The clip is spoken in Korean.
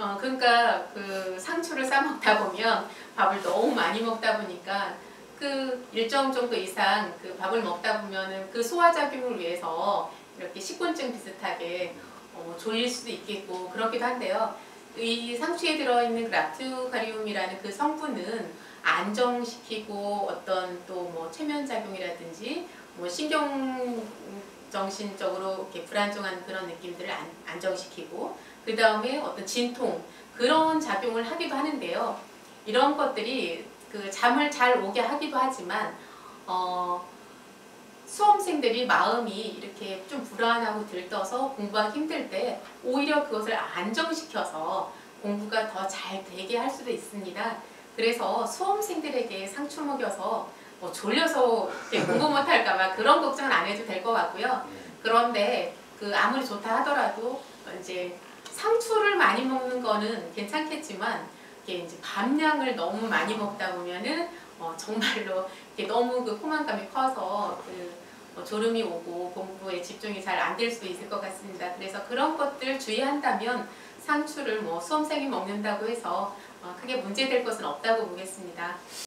어, 그러니까 그 상추를 싸 먹다 보면 밥을 너무 많이 먹다 보니까 그 일정 정도 이상 그 밥을 먹다 보면은 그 소화작용을 위해서 이렇게 식곤증 비슷하게 어, 졸릴 수도 있겠고 그렇기도 한데요. 이 상추에 들어있는 그 락투가리움이라는 그 성분은 안정시키고 어떤 또뭐 최면작용이라든지 뭐 신경 정신적으로 이렇게 불안정한 그런 느낌들을 안, 안정시키고 그 다음에 어떤 진통 그런 작용을 하기도 하는데요. 이런 것들이 그 잠을 잘 오게 하기도 하지만 어, 수험생들이 마음이 이렇게 좀 불안하고 들떠서 공부하기 힘들 때 오히려 그것을 안정시켜서 공부가 더 잘 되게 할 수도 있습니다. 그래서 수험생들에게 상추 먹여서 뭐 졸려서 공부 못할까봐 그런 걱정은 안 해도 될 것 같고요. 그런데 그 아무리 좋다 하더라도 이제 상추를 많이 먹는 거는 괜찮겠지만 이게 이제 밤량을 너무 많이 먹다 보면은 어 정말로 이게 너무 그 포만감이 커서 그 어, 졸음이 오고 공부에 집중이 잘 안 될 수도 있을 것 같습니다. 그래서 그런 것들 주의한다면 상추를 뭐 수험생이 먹는다고 해서 어 크게 문제될 것은 없다고 보겠습니다.